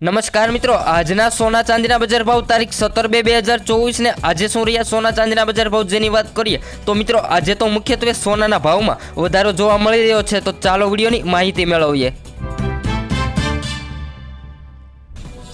નમસ્કાર મિત્રો, આજના સોના ચાંદીના બજાર ભાવ તારીખ સત્તર બે બે હજાર ચોવીસને આજે શું રહ્યા સોના ચાંદીના બજાર ભાવ જેની વાત કરીએ, તો મિત્રો આજે તો મુખ્યત્વે સોનાના ભાવમાં વધારો જોવા મળી રહ્યો છે, તો ચાલો વિડીયોની માહિતી મેળવીએ.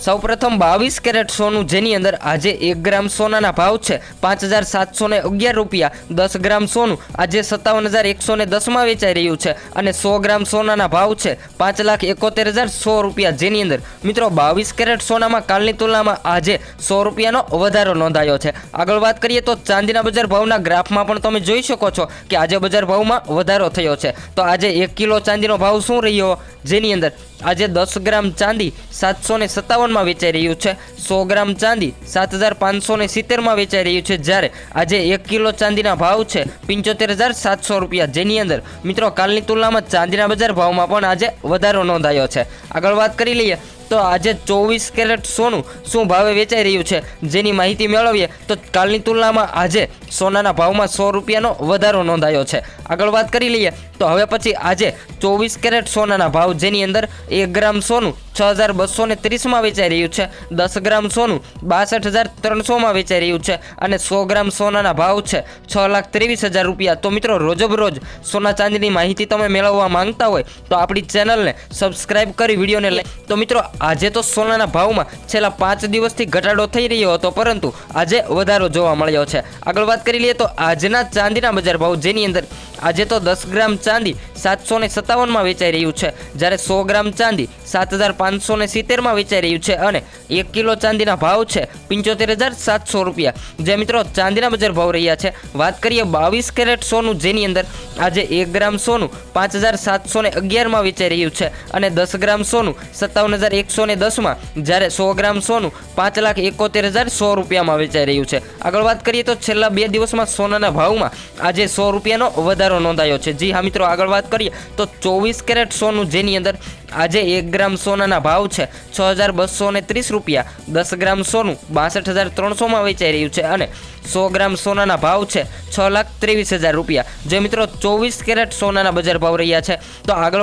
સૌપ્રથમ બાવીસ કેરેટ સોનું, જેની અંદર આજે એક ગ્રામ સોનાના ભાવ છે. પાંચ હજાર સાતસો અગિયાર રૂપિયા. દસ ગ્રામ સોનું આજે સત્તાવન હજાર એકસો ને દસમાં વેચાઈ રહ્યું છે અને સો ગ્રામ સોનાના ભાવ છે પાંચ લાખ એકોતેર હજાર સો રૂપિયા. જેની અંદર મિત્રો બાવીસ કેરેટ સોનામાં કાલની તુલનામાં આજે સો રૂપિયાનો વધારો નોંધાયો છે. આગળ વાત કરીએ તો ચાંદીના બજાર ભાવના ગ્રાફમાં પણ તમે જોઈ શકો છો કે આજે બજાર ભાવમાં વધારો થયો છે. તો આજે એક કિલો ચાંદીનો ભાવ શું રહ્યો? જેની અંદર આજે દસ ગ્રામ ચાંદી સાતસો ને સત્તાવનમાં વેચાઈ રહ્યું છે. સો ગ્રામ ચાંદી સાત હજાર પાંચસો ને સિત્તેરમાં વેચાઈ રહ્યું છે. જ્યારે આજે એક કિલો ચાંદીના ભાવ છે પંચોતેર હજાર સાતસો રૂપિયા. જેની અંદર મિત્રો કાલની તુલનામાં ચાંદીના બજાર ભાવમાં પણ આજે વધારો નોંધાયો છે. આગળ વાત કરી લઈએ તો આજે ચોવીસ કેરેટ સોનું શું ભાવે વેચાઈ રહ્યું છે? જેની માહિતી મેળવીએ તો કાલની તુલનામાં આજે સોનાના ભાવમાં સો રૂપિયાનો વધારો નોંધાયો છે. આગળ વાત કરી લઈએ તો હવે પછી આજે ચોવીસ કેરેટ સોનાના ભાવ જેની અંદર એક ગ્રામ સોનું છ હજાર બસો ને ત્રીસમાં વેચાઈ રહ્યું છે. દસ ગ્રામ સોનું બાસઠ હજાર ત્રણસોમાં વેચાઈ રહ્યું છે અને સો ગ્રામ સોનાના ભાવ છે છ લાખ ત્રેવીસ હજાર રૂપિયા. તો મિત્રો, રોજબરોજ સોના ચાંદીની માહિતી તમે મેળવવા માંગતા હોય તો આપણી ચેનલને સબસ્ક્રાઇબ કરી, વિડીયોને લઈ તો મિત્રો, આજે તો સોનાના ભાવમાં છેલ્લા પાંચ દિવસથી ઘટાડો થઈ રહ્યો હતો, પરંતુ આજે વધારો જોવા મળ્યો છે. આગળ વાત કરી લઈએ તો આજના ચાંદીના બજાર ભાવ જેની અંદર આજે તો દસ ગ્રામ ચાંદી સાતસો ને સત્તાવનમાં વેચાઈ રહ્યું છે. જ્યારે સો ગ્રામ ચાંદી સાત હજાર પાંચસો ને સિત્તેરમાં વેચાઈ રહ્યું છે અને એક કિલો ચાંદીના ભાવ છે પંચોતેર હજાર સાતસો રૂપિયા. જે મિત્રો ચાંદીના બજાર ભાવ રહ્યા છે. વાત કરીએ બાવીસ કેરેટ સોનું, જેની અંદર આજે એક ગ્રામ સોનું પાંચ હજાર સાતસો ને અગિયારમાં વેચાઈ રહ્યું છે અને દસ ગ્રામ સોનું સત્તાવન હજાર એકસો ને દસમાં, જ્યારે સો ગ્રામ સોનું પાંચ લાખ એકોતેર હજાર સો રૂપિયામાં વેચાઈ રહ્યું છે. આગળ વાત કરીએ તો છેલ્લા બે દિવસમાં સોનાના ભાવમાં આજે સો રૂપિયાનો વધારો નોંધાયો છે. જી હા મિત્રો, આગળ વાત કરીએ, તો ચોવીસ કેરેટ સોનું જેની અંદર આજે એક ગ્રામ સોનાના ભાવ છે, છ હજાર બસો ને ત્રીસ રૂપિયા. દસ ગ્રામ સોનું બાસઠ હજાર ત્રણસોમાં વેચાઈ રહ્યું છે અને સો ગ્રામ સોનાના ભાવ છે, છ લાખ ત્રેવીસ હજાર રૂપિયા. જે મિત્રો ચોવીસ કેરેટ સોનાના બજાર ભાવ રહ્યા છે, તો આગળ વાત